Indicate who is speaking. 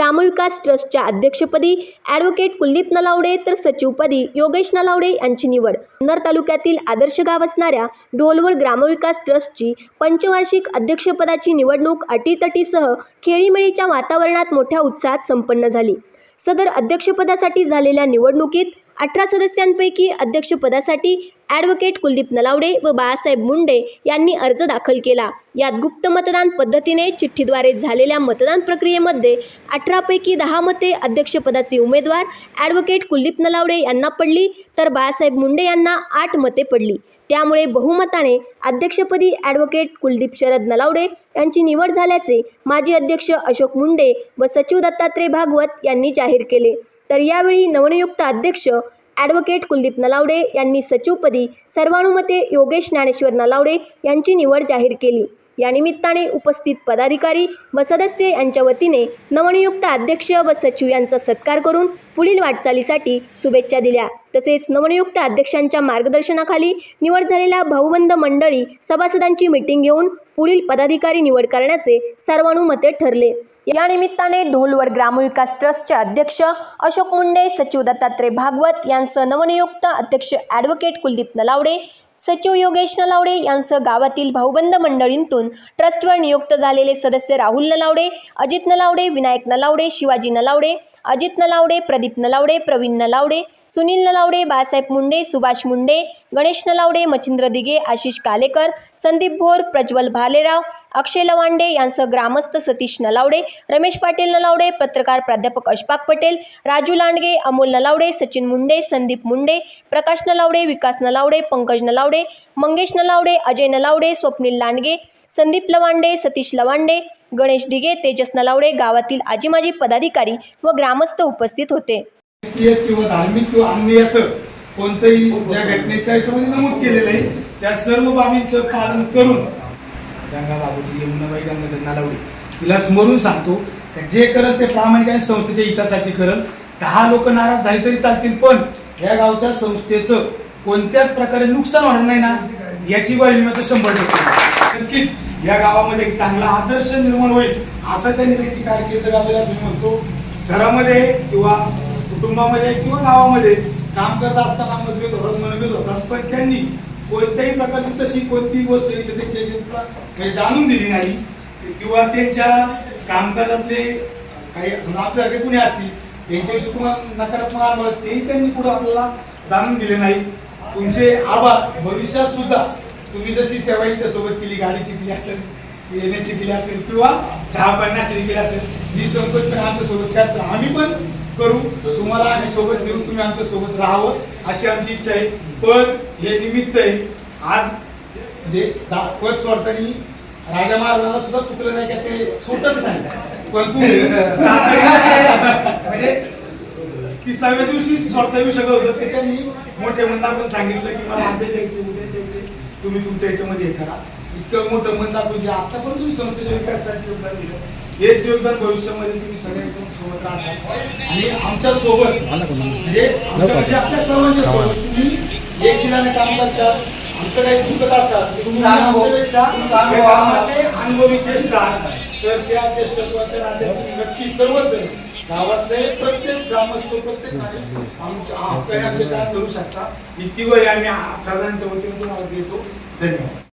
Speaker 1: ग्रामविकास ट्रस्टच्या अध्यक्षपदी ॲडव्होकेट कुलदीप नलावडे तर सचिवपदी योगेश नलावडे यांची निवड. जुन्नर तालुक्यातील आदर्श गाव असणाऱ्या ढोलवड ग्रामविकास ट्रस्टची पंचवार्षिक अध्यक्षपदाची निवडणूक अटीतटीसह खेळीमेळीच्या वातावरणात मोठ्या उत्साहात संपन्न झाली. सदर अध्यक्षपदासाठी झालेल्या निवडणुकीत अठरा सदस्यांपैकी अध्यक्षपदासाठी ॲडव्होकेट कुलदीप नलावडे व बाळासाहेब मुंडे यांनी अर्ज दाखल केला. यात गुप्त मतदान पद्धतीने चिठ्ठीद्वारे झालेल्या मतदान प्रक्रियेमध्ये अठरापैकी दहा मते अध्यक्षपदाचे उमेदवार ॲडव्होकेट कुलदीप नलावडे यांना पडली तर बाळासाहेब मुंडे यांना आठ मते पडली. त्यामुळे बहुमताने अध्यक्षपदी ॲडव्होकेट कुलदीप शरद नलावडे यांची निवड झाल्याचे माजी अध्यक्ष अशोक मुंडे व सचिव दत्तात्रय भागवत यांनी जाहीर केले. तर यावेळी नवनियुक्त अध्यक्ष ॲडव्होकेट कुलदीप नलावडे यांनी सचिवपदी सर्वानुमते योगेश ज्ञानेश्वर नलावडे यांची निवड जाहीर केली. या निमित्ताने उपस्थित पदाधिकारी व सदस्य यांच्या वतीने नवनियुक्त अध्यक्ष व सचिव यांचा सत्कार करून पुढील वाटचालीसाठी शुभेच्छा दिल्या. तसेच नवनियुक्त अध्यक्षांच्या मार्गदर्शनाखाली निवड झालेल्या भाऊबंद मंडळी सभासदांची मिटिंग घेऊन पुढील पदाधिकारी निवड करण्याचे सर्वानुमते ठरले. या निमित्ताने ढोलवड ग्रामविकास ट्रस्टचे अध्यक्ष अशोक मुंडे सचिव दत्तात्रय भागवत यांसह नवनियुक्त अध्यक्ष ॲडव्होकेट कुलदीप नलावडे सचिव योगेश नलावडे यांसह गावातील भाऊबंद मंडळींतून ट्रस्टवर नियुक्त झालेले सदस्य राहुल नलावडे अजित नलावडे विनायक नलावडे शिवाजी नलावडे अजित नलावडे प्रदीप नलावडे प्रवीण नलावडे सुनील नलावडे बाळासाहेब मुंडे सुभाष मुंडे गणेश नलावडे मच्छिंद्र दिगे आशिष कालेकर संदीप भोर प्रज्वल भालेराव अक्षय लवांडे यांसह ग्रामस्थ सतीश नलावडे रमेश पाटील नलावडे पत्रकार प्राध्यापक अशफाक पटेल राजू लांडगे अमोल नलावडे सचिन मुंडे संदीप मुंडे प्रकाश नलावडे विकास नलावडे पंकज नलावडे नलावडे मंगेश नलावडे अजय नलावडे स्वप्नील लांडगे संदीप लवांडे सतीश लवांडे गणेश दिगे तेजस नलावडे गावातील आजी माजी पदाधिकारी व ग्रामस्थ उपस्थित होते.
Speaker 2: किंवा धार्मिक किंवा अन्यायाचं कोणतंही ज्या घटनेच्या याच्यामध्ये नमूद केलेलं आहे त्या सर्व बाबींचं पालन करून गंगाबाबूजी यमुनाबाई गंगाधर नालावडे तिला स्मरून सांगतो जे करत ते प्रामाणिक आणि संस्थेच्या हितासाठी करत दहा लोक नाराज झाले तरी चालतील पण या गावच्या संस्थेचं कोणत्याच प्रकारे नुकसान होणार नाही ना याची ग्वाही मी शंभर टक्के नक्कीच या गावामध्ये एक चांगला आदर्श निर्माण होईल असं त्यांनी त्याची कारकीर्द गाजवली असं म्हणतो घरामध्ये किंवा कुटुंबामध्ये किंवा गावामध्ये काम करत असताना मतभेद होतात मनभेद होतात पण त्यांनी कोणत्याही प्रकारची तशी कोणतीही गोष्ट त्यांच्या म्हणजे जाणून दिली नाही किंवा त्यांच्या कामकाजातले काही आपल्यासारखे कुणी असतील त्यांच्याविषयी तुम्हाला नकारात्मक तेही त्यांनी पुढे आपल्याला जाणून दिले नाही. तुमचे आभार भविष्यात सुद्धा तुम्ही जशी सेवाईच्या सोबत केली गाडीची दिली असेल येण्याची दिली असेल किंवा चहा पाण्याची दिली असेल जी संकोच पण आमच्यासोबत करायचं आम्ही पण करू. तुम्हाला आम्ही सोबत घेऊन तुम्ही आमच्यासोबत राहावं अशी आमची इच्छा आहे. पण हे निमित्त आहे आज म्हणजे पद सोडताना राजा महाराजांना सुद्धा चुकलं नाही का ते सुटत नाही. पण तुम्ही म्हणजे तिसाव्या दिवशी सोडता येऊ शकत होतं ते त्यांनी मोठे मन दाखवून सांगितलं की मला आज द्यायचे उद्या द्यायचे. तुम्ही तुमच्या याच्यामध्ये हे करा. इतकं मोठं मन दाखवून जे आता पण तुम्ही संस्थेच्या विकासासाठी योगदान दिलं हेच योगदान भविष्यामध्ये तुम्ही सगळ्यांच्या सोबत राहता आणि आमच्यासोबत म्हणजे आमच्या म्हणजे आपल्या सर्वांच्या सोबत तुम्ही एक दिलाने काम करशाल आमचं काही चुकत असाल तुम्ही आमच्यापेक्षा या कामाचे अनुभवी ज्येष्ठ आहात. तर त्या ज्येष्ठत्वाच्या नात्यात तुम्ही नक्की सर्वच जण गावातले प्रत्येक ग्रामस्थ प्रत्येक आमच्या करू धरू शकता इतकी वय आम्ही प्रधानच्या वतीने तुम्हाला देतो. धन्यवाद.